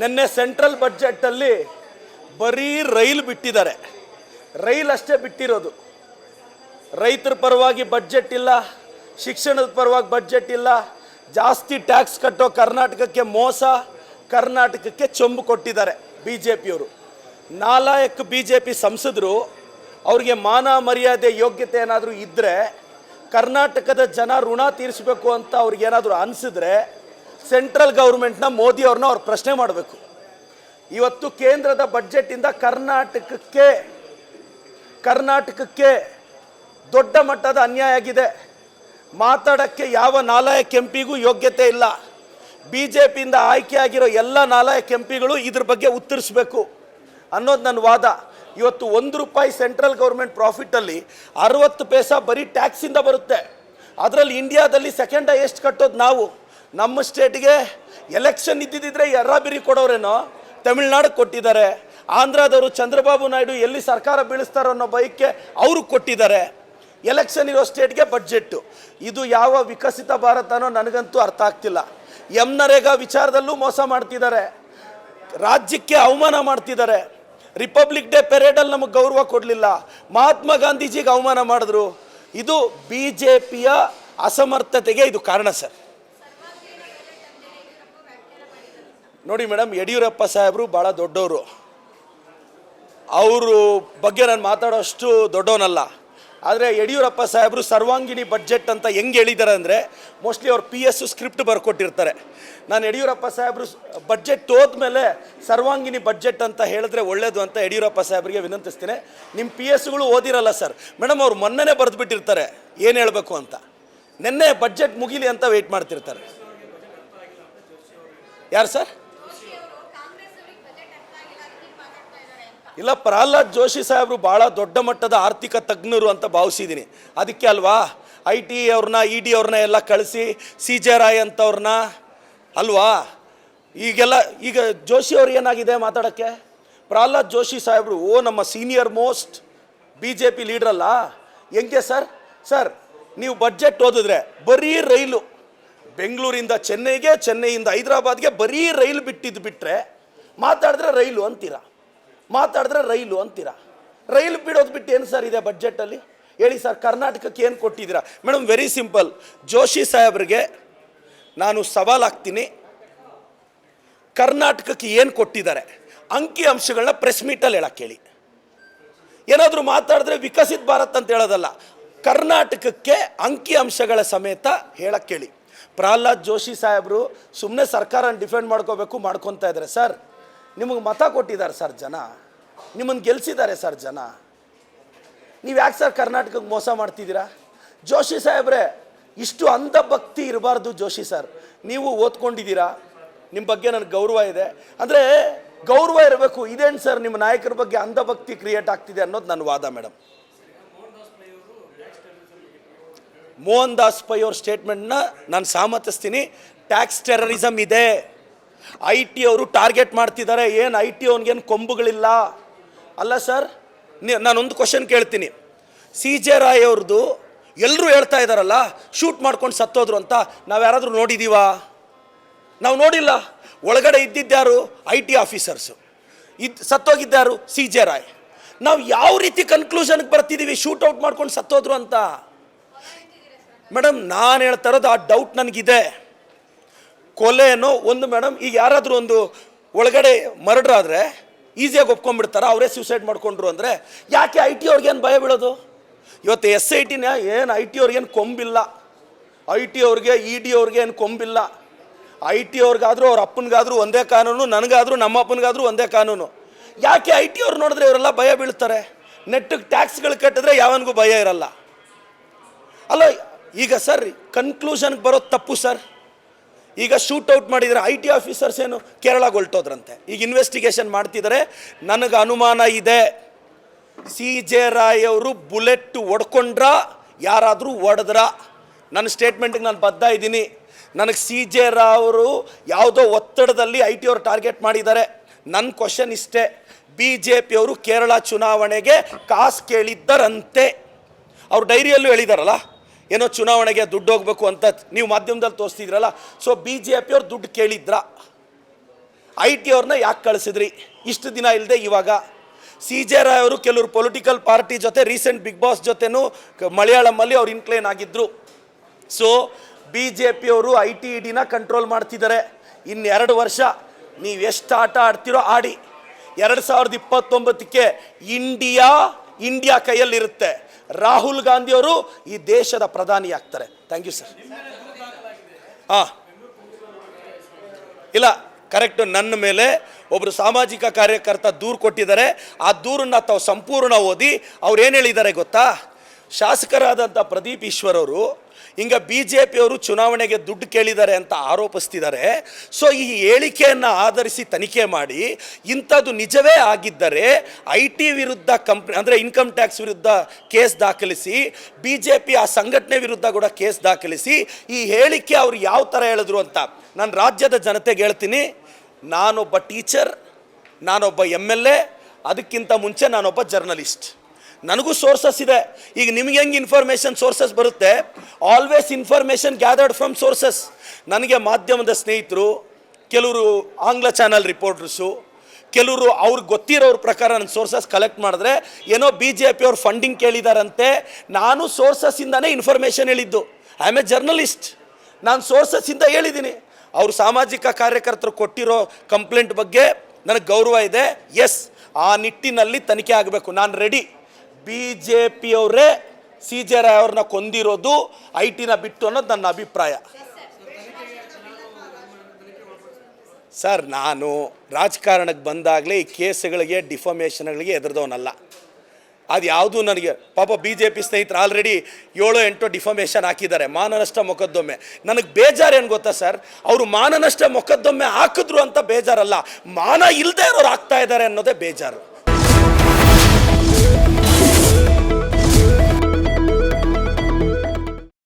ನಿನ್ನೆ ಸೆಂಟ್ರಲ್ ಬಡ್ಜೆಟಲ್ಲಿ ಬರೀ ರೈಲು ಬಿಟ್ಟಿದ್ದಾರೆ. ರೈಲ್ ಅಷ್ಟೇ ಬಿಟ್ಟಿರೋದು. ರೈತರ ಪರವಾಗಿ ಬಡ್ಜೆಟ್ ಇಲ್ಲ, ಶಿಕ್ಷಣದ ಪರವಾಗಿ ಬಡ್ಜೆಟ್ ಇಲ್ಲ, ಜಾಸ್ತಿ ಟ್ಯಾಕ್ಸ್ ಕಟ್ಟೋ ಕರ್ನಾಟಕಕ್ಕೆ ಮೋಸ, ಕರ್ನಾಟಕಕ್ಕೆ ಚೊಂಬು ಕೊಟ್ಟಿದ್ದಾರೆ ಬಿ ಜೆ ಪಿಯವರು ನಾಲಾಯಕ್ ಬಿ ಜೆ ಪಿ ಸಂಸದರು, ಅವ್ರಿಗೆ ಮಾನ ಮರ್ಯಾದೆ ಯೋಗ್ಯತೆ ಏನಾದರೂ ಇದ್ದರೆ ಕರ್ನಾಟಕದ ಜನ ಋಣ ತೀರಿಸಬೇಕು ಅಂತ ಅವ್ರಿಗೇನಾದರೂ ಅನಿಸಿದ್ರೆ ಸೆಂಟ್ರಲ್ ಗೌರ್ಮೆಂಟ್ನ ಮೋದಿ ಅವ್ರನ್ನ ಅವ್ರು ಪ್ರಶ್ನೆ ಮಾಡಬೇಕು. ಇವತ್ತು ಕೇಂದ್ರದ ಬಡ್ಜೆಟ್ಟಿಂದ ಕರ್ನಾಟಕಕ್ಕೆ ಕರ್ನಾಟಕಕ್ಕೆ ದೊಡ್ಡ ಮಟ್ಟದ ಅನ್ಯಾಯ ಆಗಿದೆ. ಮಾತಾಡೋಕ್ಕೆ ಯಾವ ನಾಲಾಯಕ್ ಕೆಂಪಿಗೂ ಯೋಗ್ಯತೆ ಇಲ್ಲ. ಬಿ ಜೆ ಪಿಯಿಂದ ಆಯ್ಕೆಯಾಗಿರೋ ಎಲ್ಲ ನಾಲಾಯಕ್ ಕೆಂಪಿಗಳು ಇದ್ರ ಬಗ್ಗೆ ಉತ್ತರಿಸಬೇಕು ಅನ್ನೋದು ನನ್ನ ವಾದ. ಇವತ್ತು ಒಂದು ರೂಪಾಯಿ ಸೆಂಟ್ರಲ್ ಗೌರ್ಮೆಂಟ್ ಪ್ರಾಫಿಟಲ್ಲಿ ಅರವತ್ತು ಪೈಸಾ ಬರೀ ಟ್ಯಾಕ್ಸಿಂದ ಬರುತ್ತೆ. ಅದರಲ್ಲಿ ಇಂಡಿಯಾದಲ್ಲಿ ಸೆಕೆಂಡ್ ಹೈಯೆಸ್ಟ್ ಕಟ್ಟೋದು ನಾವು. ನಮ್ಮ ಸ್ಟೇಟ್ಗೆ ಎಲೆಕ್ಷನ್ ಇದ್ದಿದ್ದರೆ ಎರ್ರಾಬಿರಿ ಕೊಡೋರೇನೋ ತಮಿಳ್ನಾಡಿಗೆ ಕೊಟ್ಟಿದ್ದಾರೆ. ಆಂಧ್ರದವರು ಚಂದ್ರಬಾಬು ನಾಯ್ಡು ಎಲ್ಲಿ ಸರ್ಕಾರ ಬೀಳಿಸ್ತಾರೋ ಅನ್ನೋ ಬಯಕೆ ಅವರು ಕೊಟ್ಟಿದ್ದಾರೆ. ಎಲೆಕ್ಷನ್ ಇರೋ ಸ್ಟೇಟ್ಗೆ ಬಡ್ಜೆಟ್ಟು. ಇದು ಯಾವ ವಿಕಸಿತ ಭಾರತನೋ ನನಗಂತೂ ಅರ್ಥ ಆಗ್ತಿಲ್ಲ. ಎಂ ನರೇಗಾ ವಿಚಾರದಲ್ಲೂ ಮೋಸ ಮಾಡ್ತಿದ್ದಾರೆ. ರಾಜ್ಯಕ್ಕೆ ಅವಮಾನ ಮಾಡ್ತಿದ್ದಾರೆ. ರಿಪಬ್ಲಿಕ್ ಡೇ ಪೆರೇಡಲ್ಲಿ ನಮಗೆ ಗೌರವ ಕೊಡಲಿಲ್ಲ. ಮಹಾತ್ಮ ಗಾಂಧೀಜಿಗೆ ಅವಮಾನ ಮಾಡಿದ್ರು. ಇದು ಬಿ ಜೆ ಪಿಯ ಅಸಮರ್ಥತೆಗೆ ಇದು ಕಾರಣ ಸರ್. ನೋಡಿ ಮೇಡಮ್, ಯಡಿಯೂರಪ್ಪ ಸಾಹೇಬರು ಭಾಳ ದೊಡ್ಡವರು. ಅವರು ಬಗ್ಗೆ ನಾನು ಮಾತಾಡೋಷ್ಟು ದೊಡ್ಡವನಲ್ಲ. ಆದರೆ ಯಡಿಯೂರಪ್ಪ ಸಾಹೇಬರು ಸರ್ವಾಂಗಿಣಿ ಬಡ್ಜೆಟ್ ಅಂತ ಹೆಂಗೆ ಹೇಳಿದ್ದಾರೆ ಅಂದರೆ ಮೋಸ್ಟ್ಲಿ ಅವ್ರು ಪಿ ಎಸ್ ಸ್ಕ್ರಿಪ್ಟ್ ಬರ್ಕೊಟ್ಟಿರ್ತಾರೆ. ನಾನು ಯಡಿಯೂರಪ್ಪ ಸಾಹೇಬರು ಬಡ್ಜೆಟ್ ಹೋದ್ಮೇಲೆ ಸರ್ವಾಂಗಿಣಿ ಬಡ್ಜೆಟ್ ಅಂತ ಹೇಳಿದ್ರೆ ಒಳ್ಳೇದು ಅಂತ ಯಡಿಯೂರಪ್ಪ ಸಾಹೇಬರಿಗೆ ವಿನಂತಿಸ್ತೀನಿ. ನಿಮ್ಮ ಪಿ ಎಸ್ಗಳು ಓದಿರಲ್ಲ ಸರ್. ಮೇಡಮ್, ಅವ್ರು ಮೊನ್ನೆನೇ ಬರೆದುಬಿಟ್ಟಿರ್ತಾರೆ. ಏನು ಹೇಳಬೇಕು ಅಂತ? ನಿನ್ನೆ ಬಡ್ಜೆಟ್ ಮುಗಿಲಿ ಅಂತ ವೆಯ್ಟ್ ಮಾಡ್ತಿರ್ತಾರೆ. ಯಾರು ಸರ್? ಇಲ್ಲ, ಪ್ರಹ್ಲಾದ್ ಜೋಶಿ ಸಾಹೇಬರು ಭಾಳ ದೊಡ್ಡ ಮಟ್ಟದ ಆರ್ಥಿಕ ತಜ್ಞರು ಅಂತ ಭಾವಿಸಿದ್ದೀನಿ. ಅದಕ್ಕೆ ಅಲ್ವಾ? ಐ ಟಿ ಅವ್ರನ್ನ ಇ ಡಿ ಅವ್ರನ್ನ ಎಲ್ಲ ಕಳಿಸಿ ಸಿ ಜೆ ರಾಯ್ ಅಂತವ್ರನ್ನ, ಅಲ್ವಾ? ಈಗೆಲ್ಲ, ಈಗ ಜೋಶಿ ಅವ್ರು ಏನಾಗಿದೆ ಮಾತಾಡೋಕ್ಕೆ? ಪ್ರಹ್ಲಾದ್ ಜೋಶಿ ಸಾಹೇಬರು, ಓ, ನಮ್ಮ senior most B J P ಲೀಡ್ರಲ್ಲ ಹೆಂಗೆ ಸರ್? ಸರ್, ನೀವು ಬಡ್ಜೆಟ್ ಓದಿದ್ರೆ ಬರೀ ರೈಲು. ಬೆಂಗಳೂರಿಂದ ಚೆನ್ನೈಗೆ, ಚೆನ್ನೈಯಿಂದ ಹೈದರಾಬಾದ್ಗೆ ಬರೀ ರೈಲು ಬಿಟ್ಟಿದ್ದು ಬಿಟ್ಟರೆ ಮಾತಾಡಿದ್ರೆ ರೈಲು ಅಂತೀರಾ? ಮಾತಾಡಿದ್ರೆ ರೈಲು ಅಂತೀರಾ? ರೈಲು ಬಿಡೋದು ಬಿಟ್ಟು ಏನು ಸರ್ ಇದೆ ಬಡ್ಜೆಟಲ್ಲಿ? ಹೇಳಿ ಸರ್, ಕರ್ನಾಟಕಕ್ಕೆ ಏನು ಕೊಟ್ಟಿದ್ದೀರಾ? ಮೇಡಮ್ ವೆರಿ ಸಿಂಪಲ್ ಜೋಶಿ ಸಾಹೇಬ್ರಿಗೆ ನಾನು ಸವಾಲಾಗ್ತೀನಿ ಕರ್ನಾಟಕಕ್ಕೆ ಏನು ಕೊಟ್ಟಿದ್ದಾರೆ? ಅಂಕಿ ಅಂಶಗಳನ್ನ ಪ್ರೆಸ್ ಮೀಟಲ್ಲಿ ಹೇಳಕ್ಕೆ ಹೇಳಿ. ಏನಾದರೂ ಮಾತಾಡಿದ್ರೆ ವಿಕಸಿತ ಭಾರತ್ ಅಂತ ಹೇಳೋದಲ್ಲ, ಕರ್ನಾಟಕಕ್ಕೆ ಅಂಕಿ ಅಂಶಗಳ ಸಮೇತ ಹೇಳಕ್ಕೆ ಹೇಳಿ. ಪ್ರಹ್ಲಾದ್ ಜೋಶಿ ಸಾಹೇಬರು ಸುಮ್ಮನೆ ಸರ್ಕಾರನ ಡಿಫೆಂಡ್ ಮಾಡ್ಕೋಬೇಕು ಮಾಡ್ಕೊತಾ ಇದ್ದಾರೆ ಸರ್. ನಿಮಗೆ ಮತ ಕೊಟ್ಟಿದ್ದಾರೆ ಸರ್ ಜನ. ನಿಮ್ಮನ್ನು ಗೆಲ್ಸಿದ್ದಾರೆ ಸರ್ ಜನ. ನೀವು ಯಾಕೆ ಸರ್ ಕರ್ನಾಟಕಕ್ಕೆ ಮೋಸ ಮಾಡ್ತಿದ್ದೀರಾ? ಜೋಶಿ ಸಾಹೇಬ್ರೆ, ಇಷ್ಟು ಅಂಧಭಕ್ತಿ ಇರಬಾರ್ದು ಜೋಶಿ ಸರ್. ನೀವು ಓದ್ಕೊಂಡಿದ್ದೀರಾ? ನಿಮ್ಮ ಬಗ್ಗೆ ನನಗೆ ಗೌರವ ಇದೆ. ಅಂದರೆ ಗೌರವ ಇರಬೇಕು. ಇದೇನು ಸರ್ ನಿಮ್ಮ ನಾಯಕರ ಬಗ್ಗೆ ಅಂಧಭಕ್ತಿ ಕ್ರಿಯೇಟ್ ಆಗ್ತಿದೆ ಅನ್ನೋದು ನನ್ನ ವಾದ ಮೇಡಮ್ ಮೋಹನ್ ದಾಸ್ ಪೈ ಅವ್ರ ಸ್ಟೇಟ್ಮೆಂಟ್ನ ನಾನು ಸಾಮರ್ಥಿಸ್ತೀನಿ ಟ್ಯಾಕ್ಸ್ ಟೆರರಿಸಮ್ ಇದೆ. ಐ ಟಿ ಅವರು ಟಾರ್ಗೆಟ್ ಮಾಡ್ತಿದ್ದಾರೆ, ಏನು ಐ ಟಿ ಅವನಿಗೇನು ಕೊಂಬುಗಳಿಲ್ಲ? ಅಲ್ಲ ಸರ್ ನಾನು ನಾನೊಂದು ಕ್ವಶನ್ ಕೇಳ್ತೀನಿ. ಸಿ ಜೆ ರಾಯ್ ಅವ್ರದ್ದು ಎಲ್ಲರೂ ಹೇಳ್ತಾ ಇದ್ದಾರಲ್ಲ ಶೂಟ್ ಮಾಡ್ಕೊಂಡು ಸತ್ತೋದ್ರು ಅಂತ, ನಾವು ಯಾರಾದರೂ ನೋಡಿದ್ದೀವಾ ನಾವು ನೋಡಿಲ್ಲ. ಒಳಗಡೆ ಇದ್ದಿದ್ದ್ಯಾರು ಐ ಟಿ ಆಫೀಸರ್ಸು. ಇದು ಸತ್ತೋಗಿದ್ದಾರು ಸಿ ಜೆ ರಾಯ್. ನಾವು ಯಾವ ರೀತಿ ಕನ್ಕ್ಲೂಷನ್ಗೆ ಬರ್ತಿದ್ದೀವಿ ಶೂಟ್ ಔಟ್ ಮಾಡ್ಕೊಂಡು ಸತ್ತೋದ್ರು ಅಂತ? ಮೇಡಮ್ ನಾನು ಹೇಳ್ತಾ ಇರೋದು ಆ ಡೌಟ್ ನನಗಿದೆ. ಕೊಲೆನೋ ಒಂದು ಮೇಡಮ್ ಈಗ ಯಾರಾದರೂ ಒಂದು ಒಳಗಡೆ ಮರ್ಡ್ರ್ ಆದರೆ ಈಸಿಯಾಗಿ ಒಪ್ಕೊಂಡ್ಬಿಡ್ತಾರೆ? ಅವರೇ ಸ್ಯೂಸೈಡ್ ಮಾಡ್ಕೊಂಡ್ರು ಅಂದರೆ ಯಾಕೆ ಐ ಟಿ ಅವ್ರಿಗೇನು ಭಯ ಬೀಳೋದು? ಇವತ್ತು ಎಸ್ ಐ ಟಿನ ಏನು ಐ ಟಿ ಅವ್ರಿಗೇನು ಕೊಂಬಿಲ್ಲ. ಐ ಟಿ ಅವ್ರಿಗೆ ಇ ಡಿ ಅವ್ರಿಗೆ ಏನು ಕೊಂಬಿಲ್ಲ. ಐ ಟಿ ಅವ್ರಿಗಾದರೂ ಅವ್ರ ಅಪ್ಪನಿಗಾದರೂ ಒಂದೇ ಕಾನೂನು, ನನಗಾದರೂ ನಮ್ಮ ಅಪ್ಪನಿಗಾದರೂ ಒಂದೇ ಕಾನೂನು. ಯಾಕೆ ಐ ಟಿ ಅವ್ರು ನೋಡಿದ್ರೆ ಇವರೆಲ್ಲ ಭಯ ಬೀಳ್ತಾರೆ? ನೆಟ್ಟಿಗೆ ಟ್ಯಾಕ್ಸ್ಗಳು ಕಟ್ಟಿದ್ರೆ ಯಾವನಿಗೂ ಭಯ ಇರಲ್ಲ. ಅಲ್ಲ, ಈಗ ಸರ್ ಕನ್ಕ್ಲೂಷನ್ಗೆ ಬರೋದು ತಪ್ಪು ಸರ್. ಈಗ ಶೂಟ್ ಔಟ್ ಮಾಡಿದರೆ ಐ ಟಿ ಆಫೀಸರ್ಸ್ ಏನು? ಕೇರಳಗೆ ಹೊಲ್ಟೋದ್ರಂತೆ ಈಗ ಇನ್ವೆಸ್ಟಿಗೇಷನ್ ಮಾಡ್ತಿದ್ದಾರೆ ನನಗೆ ಅನುಮಾನ ಇದೆ. ಸಿ ಜೆ ರಾಯ್ ಅವರು ಬುಲೆಟ್ ಹೊಡ್ಕೊಂಡ್ರ, ಯಾರಾದರೂ ಹೊಡೆದ್ರ. ನನ್ನ ಸ್ಟೇಟ್ಮೆಂಟಿಗೆ ನಾನು ಬದ್ಧ ಇದ್ದೀನಿ. ನನಗೆ ಸಿ ಜೆ ರಾವ್ ಅವರು ಯಾವುದೋ ಒತ್ತಡದಲ್ಲಿ ಐ ಟಿ ಅವರು ಟಾರ್ಗೆಟ್ ಮಾಡಿದ್ದಾರೆ. ನನ್ನ ಕ್ವಶನ್ ಇಷ್ಟೇ. ಬಿ ಜೆ ಪಿಯವರು ಕೇರಳ ಚುನಾವಣೆಗೆ ಕಾಸು ಕೇಳಿದ್ದರಂತೆ. ಅವ್ರು ಡೈರಿಯಲ್ಲೂ ಹೇಳಿದಾರಲ್ಲ? ಏನೋ ಚುನಾವಣೆಗೆ ದುಡ್ಡು ಹೋಗ್ಬೇಕು ಅಂತ ನೀವು ಮಾಧ್ಯಮದಲ್ಲಿ ತೋರಿಸ್ತಿದ್ರಲ್ಲ ಸೊ ಬಿ ಜೆ ಪಿಯವ್ರು ದುಡ್ಡು ಕೇಳಿದ್ರ. ಐ ಟಿ ಅವ್ರನ್ನ ಯಾಕೆ ಕಳಿಸಿದ್ರಿ? ಇಷ್ಟು ದಿನ ಇಲ್ಲದೆ ಇವಾಗ ಸಿ ಜೆ ರಾಯ್ ಅವರು ಕೆಲವರು ಪೊಲಿಟಿಕಲ್ ಪಾರ್ಟಿ ಜೊತೆ ರೀಸೆಂಟ್ ಬಿಗ್ ಬಾಸ್ ಜೊತೆನೂ ಮಲಯಾಳಮಲ್ಲಿ ಅವ್ರು ಇನ್ಕ್ಲೈನ್ ಆಗಿದ್ರು. ಸೊ ಬಿ ಜೆ ಪಿಯವರು ಐ ಟಿ ಇ ಡಿನ ಕಂಟ್ರೋಲ್ ಮಾಡ್ತಿದ್ದಾರೆ. ಇನ್ನೆರಡು ವರ್ಷ ನೀವು ಎಷ್ಟು ಆಟ ಆಡ್ತೀರೋ ಆಡಿ. ಎರಡು ಸಾವಿರದ ಇಪ್ಪತ್ತೊಂಬತ್ತಕ್ಕೆ ಇಂಡಿಯಾ ಇಂಡಿಯಾ ಕೈಯಲ್ಲಿರುತ್ತೆ. ರಾಹುಲ್ ಗಾಂಧಿಯವರು ಈ ದೇಶದ ಪ್ರಧಾನಿ ಆಗ್ತಾರೆ ಥ್ಯಾಂಕ್ ಯು ಸರ್ ಹಾಂ ಇಲ್ಲ ಕರೆಕ್ಟ್ ನನ್ನ ಮೇಲೆ ಒಬ್ಬರು ಸಾಮಾಜಿಕ ಕಾರ್ಯಕರ್ತ ದೂರು ಕೊಟ್ಟಿದ್ದಾರೆ. ಆ ದೂರನ್ನ ತಾವು ಸಂಪೂರ್ಣ ಓದಿ ಅವ್ರು ಏನು ಹೇಳಿದ್ದಾರೆ ಗೊತ್ತಾ? ಶಾಸಕರಾದಂಥ ಪ್ರದೀಪ್ ಈಶ್ವರ್ ಅವರು ಹಿಂಗ ಬಿ ಜೆ ಪಿಯವರು ಚುನಾವಣೆಗೆ ದುಡ್ಡು ಕೇಳಿದ್ದಾರೆ ಅಂತ ಆರೋಪಿಸ್ತಿದ್ದಾರೆ. ಸೊ ಈ ಹೇಳಿಕೆಯನ್ನು ಆಧರಿಸಿ ತನಿಖೆ ಮಾಡಿ, ಇಂಥದ್ದು ನಿಜವೇ ಆಗಿದ್ದರೆ ಐ ಟಿ ವಿರುದ್ಧ ಕಂಪ್ನಿ ಅಂದರೆ ಇನ್ಕಮ್ ಟ್ಯಾಕ್ಸ್ ವಿರುದ್ಧ ಕೇಸ್ ದಾಖಲಿಸಿ ಬಿ ಜೆ ಪಿ ಆ ಸಂಘಟನೆ ವಿರುದ್ಧ ಕೂಡ ಕೇಸ್ ದಾಖಲಿಸಿ, ಈ ಹೇಳಿಕೆ ಅವರು ಯಾವ ಥರ ಹೇಳಿದ್ರು ಅಂತ ನಾನು ರಾಜ್ಯದ ಜನತೆಗೆ ಹೇಳ್ತೀನಿ. ನಾನೊಬ್ಬ ಟೀಚರ್, ನಾನೊಬ್ಬ ಎಂ ಎಲ್ ಎ ಅದಕ್ಕಿಂತ ಮುಂಚೆ ನಾನೊಬ್ಬ ಜರ್ನಲಿಸ್ಟ್ ನನಗೂ ಸೋರ್ಸಸ್ ಇದೆ. ಈಗ ನಿಮ್ಗೆ ಹೆಂಗೆ ಇನ್ಫಾರ್ಮೇಷನ್ ಸೋರ್ಸಸ್ ಬರುತ್ತೆ? Always information gathered from sources ನನಗೆ ಮಾಧ್ಯಮದ ಸ್ನೇಹಿತರು, ಕೆಲವರು ಆಂಗ್ಲ ಚಾನಲ್ ರಿಪೋರ್ಟರ್ಸು ಕೆಲವರು ಅವ್ರಿಗೆ ಗೊತ್ತಿರೋರ ಪ್ರಕಾರ ನನ್ನ ಸೋರ್ಸಸ್ ಕಲೆಕ್ಟ್ ಮಾಡಿದ್ರೆ, ಏನೋ ಬಿ ಜೆ ಪಿ ಅವ್ರು ಫಂಡಿಂಗ್ ಕೇಳಿದಾರಂತೆ, ನಾನು ಸೋರ್ಸಸ್ಸಿಂದನೇ ಇನ್ಫಾರ್ಮೇಷನ್ ಹೇಳಿದ್ದು. ಐ ಆಮ್ ಎ ಜರ್ನಲಿಸ್ಟ್ ನಾನು ಸೋರ್ಸಸ್ಸಿಂದ ಹೇಳಿದ್ದೀನಿ ಅವರು ಸಾಮಾಜಿಕ ಕಾರ್ಯಕರ್ತರು ಕೊಟ್ಟಿರೋ ಕಂಪ್ಲೇಂಟ್ ಬಗ್ಗೆ ನನಗೆ ಗೌರವ ಇದೆ. ಎಸ್ ಆ ನಿಟ್ಟಿನಲ್ಲಿ ತನಿಖೆ ಆಗಬೇಕು. ನಾನು ರೆಡಿ ಬಿ ಜೆ ಪಿಯವರೇ ಸಿ ಜೆ ರಾಯ್ ಅವ್ರನ್ನ ಕೊಂದಿರೋದು ಐ ಟಿನ ಬಿಟ್ಟು ಅನ್ನೋದು ನನ್ನ ಅಭಿಪ್ರಾಯ. ಸರ್, ನಾನು ರಾಜಕಾರಣಕ್ಕೆ ಬಂದಾಗಲೇ ಈ ಕೇಸ್ಗಳಿಗೆ ಡಿಫಾಮೇಷನ್ಗಳಿಗೆ ಎದುರ್ದವನಲ್ಲ ಅದು ಯಾವುದೂ ನನಗೆ, ಪಾಪ ಬಿ ಜೆ ಪಿ ಸ್ನೇಹಿತರು ಆಲ್ರೆಡಿ ಏಳು ಎಂಟು ಡಿಫಾಮೇಷನ್ ಹಾಕಿದ್ದಾರೆ, ಮಾನನಷ್ಟ ಮೊಕದ್ದೊಮ್ಮೆ. ನನಗೆ ಬೇಜಾರು ಏನು ಗೊತ್ತಾ ಸರ್? ಅವರು ಮಾನನಷ್ಟ ಮೊಕದ್ದೊಮ್ಮೆ ಹಾಕಿದ್ರು ಅಂತ ಬೇಜಾರಲ್ಲ. ಮಾನ ಇಲ್ಲದೆ ಇರೋರು ಹಾಕ್ತಾ ಇದ್ದಾರೆ ಅನ್ನೋದೇ ಬೇಜಾರು.